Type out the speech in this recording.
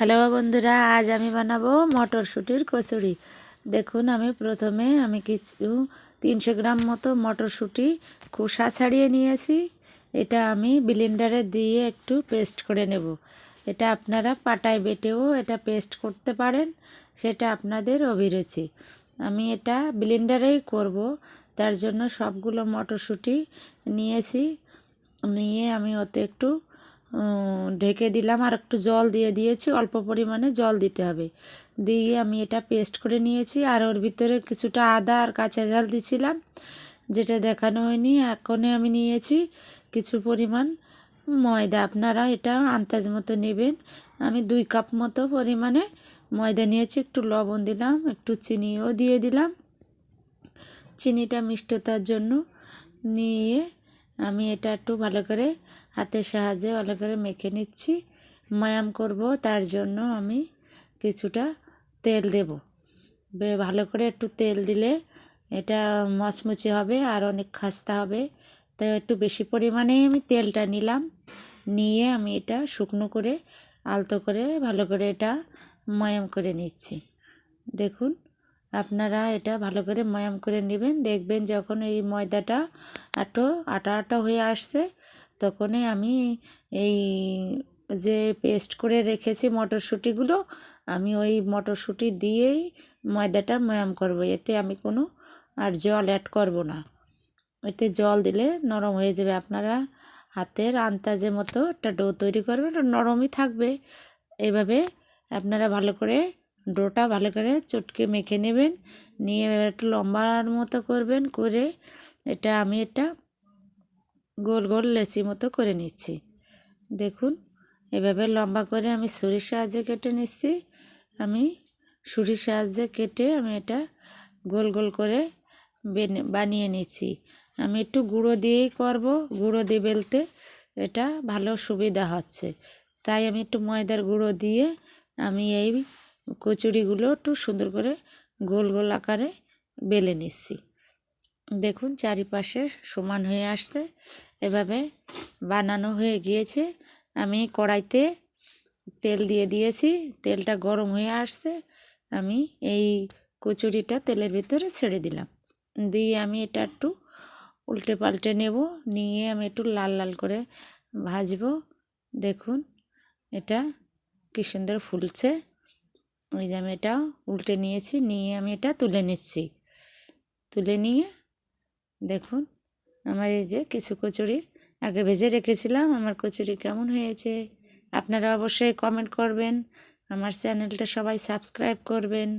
Hello বন্ধুরা, আজ আমি বানাবো মটরশুঁটির কচুরি। দেখুন, আমি প্রথমে আমি কিছু তিনশো গ্রাম মতো মটরশুঁটি খোসা ছাড়িয়ে নিয়েছি। এটা আমি ব্লেন্ডারে দিয়ে একটু পেস্ট করে নেব। এটা আপনারা পাটায় বেটেও এটা পেস্ট করতে পারেন, সেটা আপনাদের অভিরুচি। আমি এটা ব্লেন্ডারেই করব, তার জন্য সবগুলো মটরশুঁটি নিয়েছি। নিয়ে আমি ওতে একটু ঢেকে দিলাম আর একটু জল দিয়ে দিয়েছি। অল্প পরিমাণে জল দিতে হবে। দিয়ে আমি এটা পেস্ট করে নিয়েছি আর ওর ভিতরে কিছুটা আদা আর কাঁচা ঝাল দিছিলাম, যেটা দেখানো হয়নি। এখনে আমি নিয়েছি কিছু পরিমাণ ময়দা। আপনারা এটা আন্দাজ মতো নেবেন। আমি দুই কাপ মতো পরিমাণে ময়দা নিয়েছি। একটু লবণ দিলাম, একটু চিনিও দিয়ে দিলাম। চিনিটা মিষ্টতার জন্য নিয়ে আমি এটা একটু ভালো করে হাতের সাহায্যে ভালো করে মেখে নিচ্ছি। ময়াম করব, তার জন্য আমি কিছুটা তেল দেব। ভালো করে একটু তেল দিলে এটা মচমচে হবে আর অনেক খাস্তা হবে। তাই একটু বেশি পরিমাণেই আমি তেলটা নিলাম। নিয়ে আমি এটা শুকনো করে আলতো করে ভালো করে এটা ময়াম করে নিচ্ছি। দেখুন আপনারা এটা ভালো করে ময়াম করে নেবেন। দেখবেন যখন এই ময়দাটা একটু আটা আটা হয়ে আসছে, তখনই আমি এই যে পেস্ট করে রেখেছি মটরশুঁটিগুলো, আমি ওই মটরশুঁটি দিয়েই ময়দাটা ময়াম করব। এতে আমি কোনো আর জল অ্যাড করব না। এতে জল দিলে নরম হয়ে যাবে। আপনারা হাতের আন্দাজে মতো একটা ডো তৈরি করবেন নরমই থাকবে। এভাবে আপনারা ভালো করে ডোটা ভালো করে চটকে মেখে নেবেন। নিয়ে একটু লম্বার মতো করবেন, করে এটা আমি এটা গোল গোল লেচি মতো করে নিচ্ছি। দেখুন, এভাবে লম্বা করে আমি ছুরির সাহায্যে কেটে নিচ্ছি। আমি ছুরির সাহায্যে কেটে আমি এটা গোল গোল করে বেনে- বানিয়ে নিচ্ছি। আমি একটু গুঁড়ো দিয়েই করব, গুঁড়ো দিয়ে বেলতে এটা ভালো সুবিধা হচ্ছে। তাই আমি একটু ময়দার গুঁড়ো দিয়ে আমি এই কচুরিগুলো একটু সুন্দর করে গোল গোল আকারে বেলে নিচ্ছি। দেখুন, চারিপাশে সমান হয়ে আসছে। এভাবে বানানো হয়ে গিয়েছে। আমি কড়াইতে তেল দিয়ে দিয়েছি। তেলটা গরম হয়ে আসছে। আমি এই কচুরিটা তেলের ভিতরে ছেড়ে দিলাম। দিয়ে আমি এটা একটু উল্টে পাল্টে নেব। নিয়ে আমি একটু লাল লাল করে ভাজবো। দেখুন, এটা কী সুন্দর ফুলছে। ওই যে আমি এটা উল্টে নিয়েছি, নিয়ে আমি এটা তুলে নিচ্ছি। তুলে নিয়ে দেখুন, আমার এই যে কিছু কচুরি আগে ভেজে রেখেছিলাম, আমার কচুরি কেমন হয়েছে? আপনারা অবশ্যই কমেন্ট করবেন, আমার চ্যানেলটা সবাই সাবস্ক্রাইব করবেন।